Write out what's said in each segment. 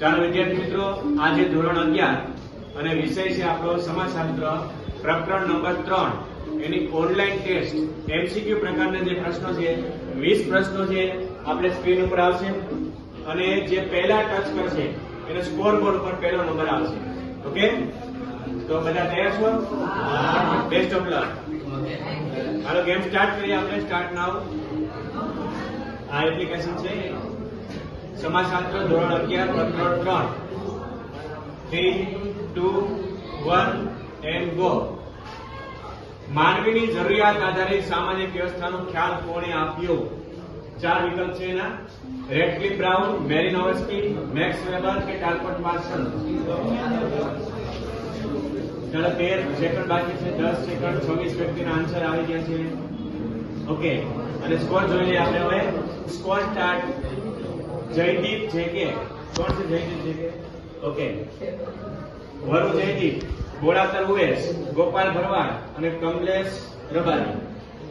ચાલો વિદ્યાર્થી મિત્રો, આજે ધોરણ અગિયાર અને વિષય છે આપણો સમાજશાસ્ત્ર, પ્રકરણ નંબર ત્રણ. એની ઓનલાઈન ટેસ્ટ એમસીક્યુ પ્રકારના જે પ્રશ્નો છે, વીસ પ્રશ્નો છે, આપણે સ્ક્રીન ઉપર આવશે. અને જે પહેલા ટચ કરશે, એને સ્કોર બોર્ડ ઉપર પહેલો નંબર આવશે. ઓકે તો બધા તૈયાર છો? બેસ્ટ ઓફ લક હાલો ગેમ સ્ટાર્ટ કરીએ આપણે. સ્ટાર્ટ નાવ આ એપ્લિકેશન છે. સમાજશાસ્ત્ર ધોરણ અગિયાર પ્રકરણ ત્રણ three two one and go માનવીની જરૂરિયાત આધારિત સામાજિક વ્યવસ્થાનો ખ્યાલ કોણે આપ્યો? ચાર વિકલ્પ છે એના. રેડક્લિફ બ્રાઉન મેરી નોવેસ્કી મેક્સ વેબર કે ટાલ્કોટ પાર્સન ચાલો તેર સેકન્ડ બાકી છે. દસ સેકન્ડ છવ્વીસ વ્યક્તિના આન્સર આવી ગયા છે. ઓકે અને સ્કોર જોઈ લઈએ આપણે હવે. સ્કોર સ્ટાર્ટ જયદીપ છે કે કોણ છે જયદીપ છે કે ઓકે. વરુ જયદીપ બોળાતર ઉવેશ ગોપાલ ભરવાડ અને કમલેશ રબારી.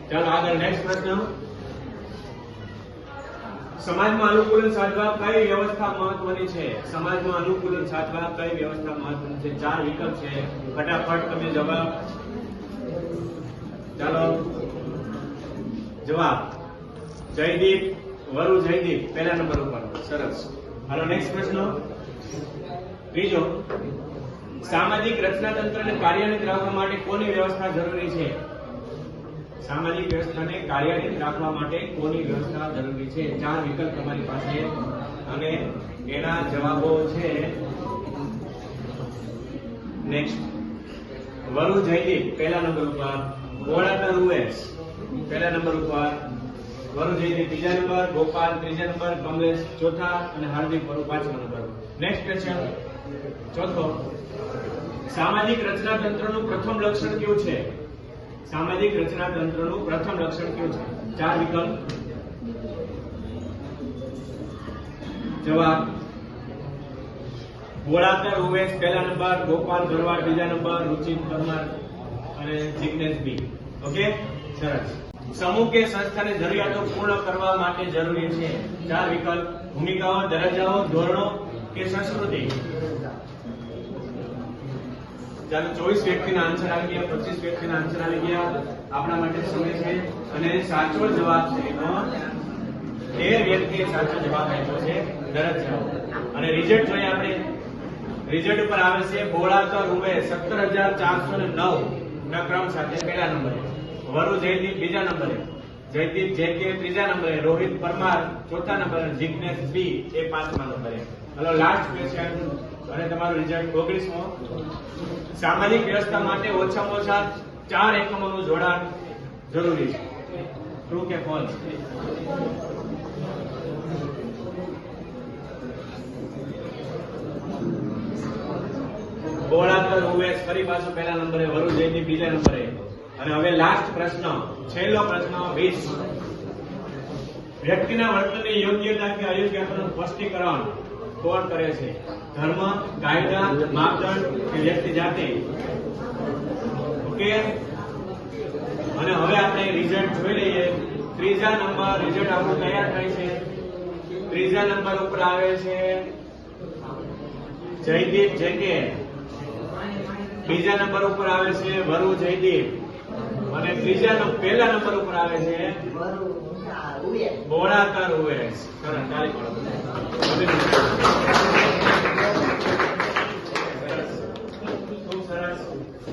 ચાલો આગળ નેક્સ્ટ પ્રશ્ન. સમાજમાં અનુકૂલન સાધવા કઈ વ્યવસ્થા મહત્વની છે? સમાજમાં અનુકૂલન સાધવા કઈ વ્યવસ્થા મહત્વની છે? ચાર વિકલ્પ છે. ફટાફટ તમે જવાબ. ચાલો. જવાબ. જયદીપ વરુ જયદીપ, પહેલા નંબર ઉપર. સરસ. હાલો નેક્સ્ટ પ્રશ્ન. ત્રીજો. સામાજિક રચનાતંત્ર અને કાર્યાન્વિત રાખવા માટે કોની વ્યવસ્થા જરૂરી છે? સામાજિક વ્યવસ્થાને કાર્યાન્વિત રાખવા માટે કોની વ્યવસ્થા જરૂરી છે? ચાર વિકલ્પ તમારી પાસે. અને એના જવાબો છે. નેક્સ્ટ વરુ જયદીપ, પહેલા નંબર ઉપર. ગોળાકાર ઉએસ, પહેલા નંબર ઉપર. વરુ બીજા નંબર, ગોપાલ ત્રીજા નંબર, કમલેશ ચોથા અને હાર્દિક ભરૂ પાંચમા નંબર. નેક્સ્ટ ક્વેશ્ચન ચોથો. સામાજિક રચના તંત્રનું પ્રથમ લક્ષણ કયું છે? સામાજિક રચના તંત્રનું પ્રથમ લક્ષણ કયું છે? ચાર વિકલ્પ. જવાબ. ગોળાકાર ઉમેશ પહેલા નંબર, ગોપાલ ભરવાડ બીજા નંબર રુચિત પરમાર અને જિગ્નેશ બી. ઓકે સરસ. સમૂહ કે સંસ્થાની જરૂરિયાતો પૂર્ણ કરવા માટે જરૂરી છે. ચાર વિકલ્પ. ભૂમિકાઓ, દરજ્જાઓ, ધોરણો કે સંસ્કૃતિ. ચાલો ચોવીસ વ્યક્તિના આન્સર આવી ગયા, પચીસ વ્યક્તિના આન્સર આવી ગયા. આપણા માટે સમય છે અને સાચો જવાબ છે એનો તેર વ્યક્તિએ સાચો જવાબ આપ્યો છે, દરજ્જાઓ. અને રિઝલ્ટ જોઈએ આપણે. રિઝલ્ટ ઉપર આવે છે, બોળાતો રૂપે સત્તર હજાર ચારસો ને નવ ના ક્રમ સાથે પહેલા નંબરે. વરુ જયદીપ બીજા નંબરે, જયદીપ જે કે ત્રીજા નંબરે, રોહિત પરમાર ચોથા નંબરે જિગ્નેશ બી એ પાંચમા નંબરે. હલો લાસ્ટ ક્વેશ્ચન અને તમારું રિઝલ્ટ ઓગણીસમો. સામાજિક વ્યવસ્થા માટે ઓછામાં ઓછા ચાર એકમોનું જોડાણ જરૂરી છે. ટ્રુ કે ફોલ્સ ગોળાકર ઉવેશ ફરી પાછું પહેલા નંબરે, વરુ જયદીપ બીજા નંબરે. અને હવે લાસ્ટ પ્રશ્ન, છેલ્લો પ્રશ્ન, વીસ. વ્યક્તિના વર્તનની યોગ્યતા કે અયોગ્યતાનું સ્પષ્ટીકરણ કોણ કરે છે? ધર્મ, કાયદા, માપદંડ કે વ્યક્તિ જાતે? ઓકે અને હવે આપણે રિઝલ્ટ જોઈ લઈએ. ત્રીજા નંબર રિઝલ્ટ આપણું તૈયાર થાય છે. ત્રીજા નંબર ઉપર આવે છે. જયદીપ જેકે બીજા નંબર ઉપર આવે છે વરુ જયદીપ. અને ત્રીજા નો પહેલા નંબર ઉપર આવે છે. બોળાકાર ઉવેશ.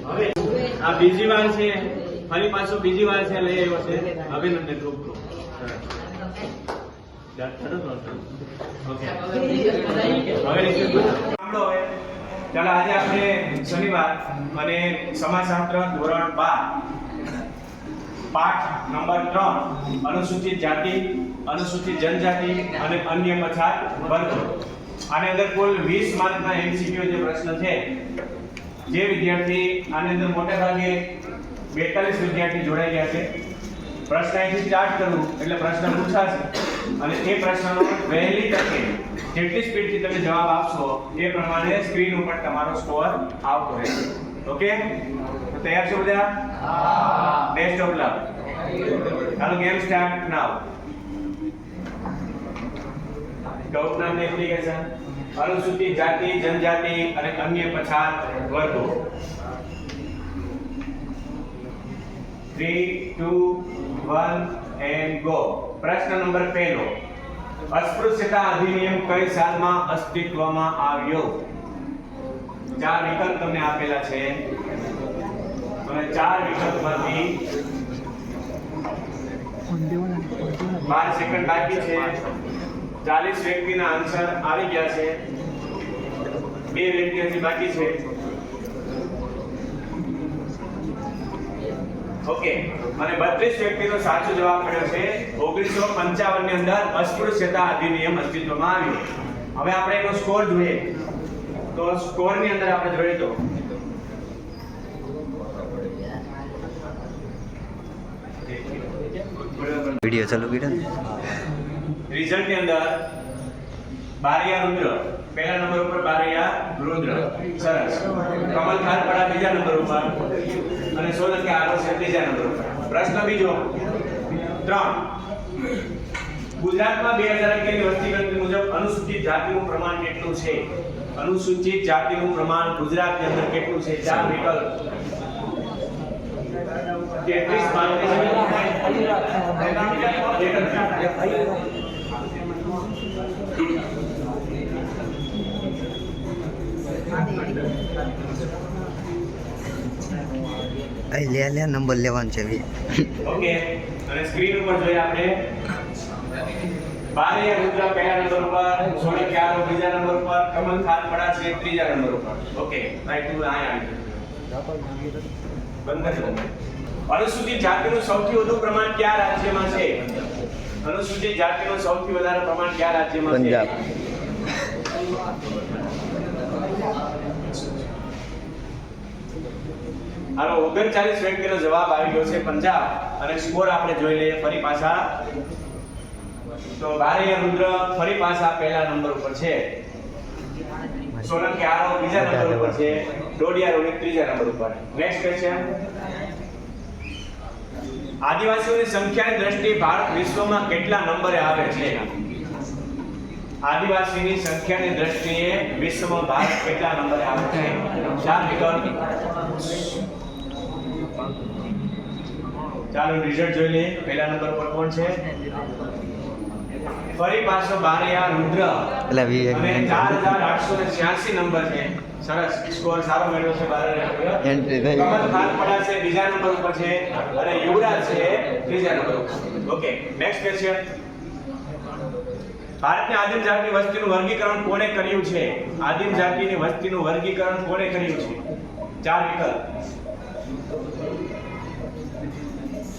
હવે આ બીજી વાર છે. ફરી પાછું બીજી વાર છે, લઈ આવ્યો છે. અભિનંદન ગ્રુપ હવે. ચાલો, આજે આપણે શનિવાર અને સમાજશાસ્ત્ર ધોરણ બાર પાઠ નંબર ત્રણ, અનુસૂચિત જાતિ, અનુસૂચિત જનજાતિ અને અન્ય પછાત વર્ગો. આની અંદર કુલ વીસ માર્કના એમસીક્યુ જે પ્રશ્ન છે, જે વિદ્યાર્થી આની અંદર મોટે ભાગે બેતાલીસ વિદ્યાર્થી જોડાઈ ગયા છે. પ્રશ્ન અહીંથી સ્ટાર્ટ કરું એટલે પ્રશ્ન પૂછાશે. અને એ પ્રશ્નનો વહેલી તકે જેટલી સ્પીડથી તમે જવાબ આપશો એ પ્રમાણે સ્ક્રીન ઉપર તમારો સ્કોર આવતો રહેશે. ઓકે તો તૈયાર છો બધા? બેસ્ટ ઓફ લક ચાલો ગેમ સ્ટાર્ટ નાવ ટોપ નામની એપ્લિકેશન અનુસૂચિત જાતિ જનજાતિ અને અન્ય પછાત વર્ગો. Three two one and go પ્રશ્ન નંબર પહેલો. અસ્પૃશ્યતા અધિનિયમ કઈ સાલમાં અસ્તિત્વમાં આવ્યો? ચાર વિકલ્પ તમને આપેલા છે. અને ચાર વિકલ્પમાંથી બાર સેકન્ડ બાકી છે. ચાલીસ વ્યક્તિના આન્સર આવી ગયા છે. બે વ્યક્તિ હજી બાકી છે. ઓકે. અને બત્રીસ વ્યક્તિનો સાચો જવાબ મળ્યો છે. ઓગણીસો પંચાવનની અંદર અસ્પૃશ્યતા અધિનિયમ અસ્તિત્વમાં આવ્યો. હવે આપણે એનો સ્કોર જોઈએ. તો સ્કોરની અંદર આપણે જોઈએ તો. વિડિયો ચાલુ કર્યો રિઝલ્ટની અંદર બારિયા રુદ્ર. પહેલા નંબર ઉપર બારિયા રુદ્ર. સરસ. કમલ ખાનપડા બીજા નંબર ઉપર. અને સોલંકી છે ત્રીજા નંબર ઉપર. પ્રશ્ન બીજો. ત્રણ. ગુજરાતમાં બે હજાર વસ્તી ગણતરી મુજબ અનુસૂચિત જાતિનું પ્રમાણ કેટલું છે? અનુસૂચિત જાતિનું પ્રમાણ ગુજરાતની અંદર કેટલું છે? ચાર વિકલ્પ. તેત્રીસ લે લે નંબર લેવાનો છે ઓકે. અને સ્ક્રીન ઉપર જોઈએ આપણે. બારિયા રુદ્રા પહેલા નંબર ઉપર સોળકે ક્યારો બીજા નંબર ઉપર કમલ ખાન પડા છે ત્રીજા નંબર ઉપર. ઓકે રાઈટ ટુ અહીંયા આવી જજો. બંધ કરી દો. અનુસૂચિત જાતિનું સૌથી વધુ પ્રમાણ કયા રાજ્યમાં છે? અનુસૂચિત જાતિનું સૌથી વધારે પ્રમાણ કયા રાજ્યમાં છે? પંજાબ. હાલો ઓગણચાલીસ વ્યક્તિનો જવાબ આવી ગયો છે પંજાબ. અને સ્કોર આપણે જોઈ લઈએ ફરી પાછા. તો બારૈયા રુદ્ર ફરી પાછા પહેલા નંબર ઉપર છે. સોલંકી આરો બીજા નંબર ઉપર છે. ડોડિયા રોહિત ત્રીજા નંબર ઉપર. નેક્સ્ટ ક્વેશ્ચન આદિવાસીઓની સંખ્યાની દ્રષ્ટિએ ભારત વિશ્વમાં કેટલા નંબરે આવે છે? આદિવાસીની સંખ્યાની દ્રષ્ટિએ વિશ્વમાં ભારત કેટલા નંબરે આવે છે? ચાર વિકલ્પ. ચાલો રિઝલ્ટ જોઈ લઈએ. પહેલા નંબર પર કોણ છે? ફરી પાછો બારિયા રુદ્ર. એટલે વી એક અને મિનિટ. ચાર હજાર આઠસો ને છ્યાસી નંબર છે. સરસ. સ્કોર સારો મેળવ્યો છે બારૈયા એન્ટ્રી થઈ. કમલ ખાનપડા છે બીજા નંબર ઉપર છે. અને યુવરાજ છે ત્રીજા નંબર ઉપર. ઓકે નેક્સ્ટ ક્વેશ્ચન ભારતની આદિમ જાતિની વસ્તીનું વર્ગીકરણ કોણે કર્યું છે? આદિમ જાતિની વસ્તીનું વર્ગીકરણ કોણે કર્યું છે? ચાર વિકલ્પ.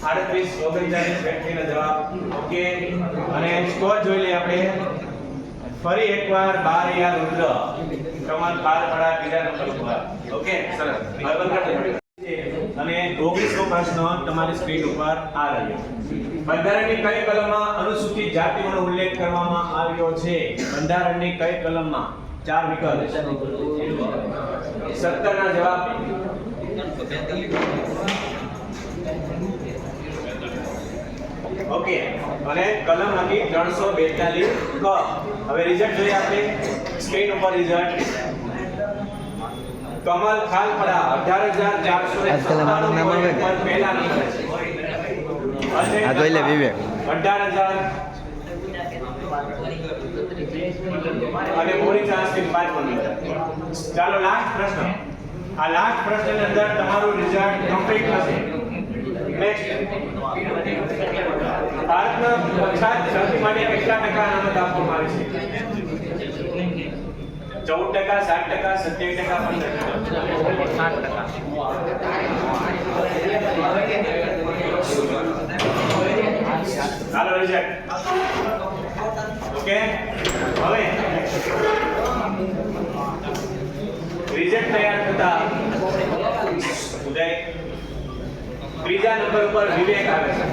આડત્રીસ ઓગણચાલીસ વ્યક્તિનો જવાબ. ઓકે અને સ્કોર જોઈ લઈએ આપણે. ફરી એકવાર બારૈયા રુદ્ર. બાર ખારપડા બીજા નંબર ઓકે સરસ. અને 29મો પ્રશ્ન તમારી સ્ક્રીન ઉપર આ રહ્યો. બંધારણની કઈ કલમમાં અનુસૂચિત જાતિઓનો ઉલ્લેખ કરવામાં આવ્યો છે? બંધારણની કઈ કલમમાં? ચાર વિકલ્પ. 17 ના જવાબ. ઓકે. અને કલમ હતી 342 ક. હવે રિઝલ્ટ જોઈએ આપણે. સ્ક્રીન ઉપર રિઝલ્ટ કમલ ખાલપરા 18497 આ કલમ આનું નામ આવે ને? પર પહેલા વિવેક અઢાર હજાર જોઈ લે વિવેક. 18000 અને મોરી ચાન્સની પાંચ નંબર ચાલો લાસ્ટ પ્રશ્ન. આ લાસ્ટ પ્રશ્નની અંદર તમારું રિઝલ્ટ કમ્પ્લીટ થશે. નેક્સ્ટ ભારતમાં પછાત જાતિ માટે કેટલા ટકા અનામત આપવામાં આવે છે ચૌદ ટકા સાત ટકા સત્યાવીસ ટકા પંદર ટકા ચાલો રિઝલ્ટ ઓકે હવે રિઝલ્ટ તૈયાર થતા ત્રીજા નંબર ઉપર વિવેક આવે છે.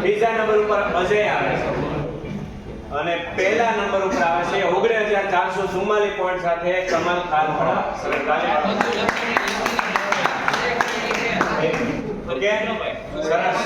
ત્રીજા નંબર ઉપર અજય આવે છે. અને પહેલા નંબર ઉપર આવે છે ઓગણીસ હજાર ચારસો ચુમ્માલીસ પોઈન્ટ સાથે કમલ ખાલપરા સરકારે ઓકે? સરસ.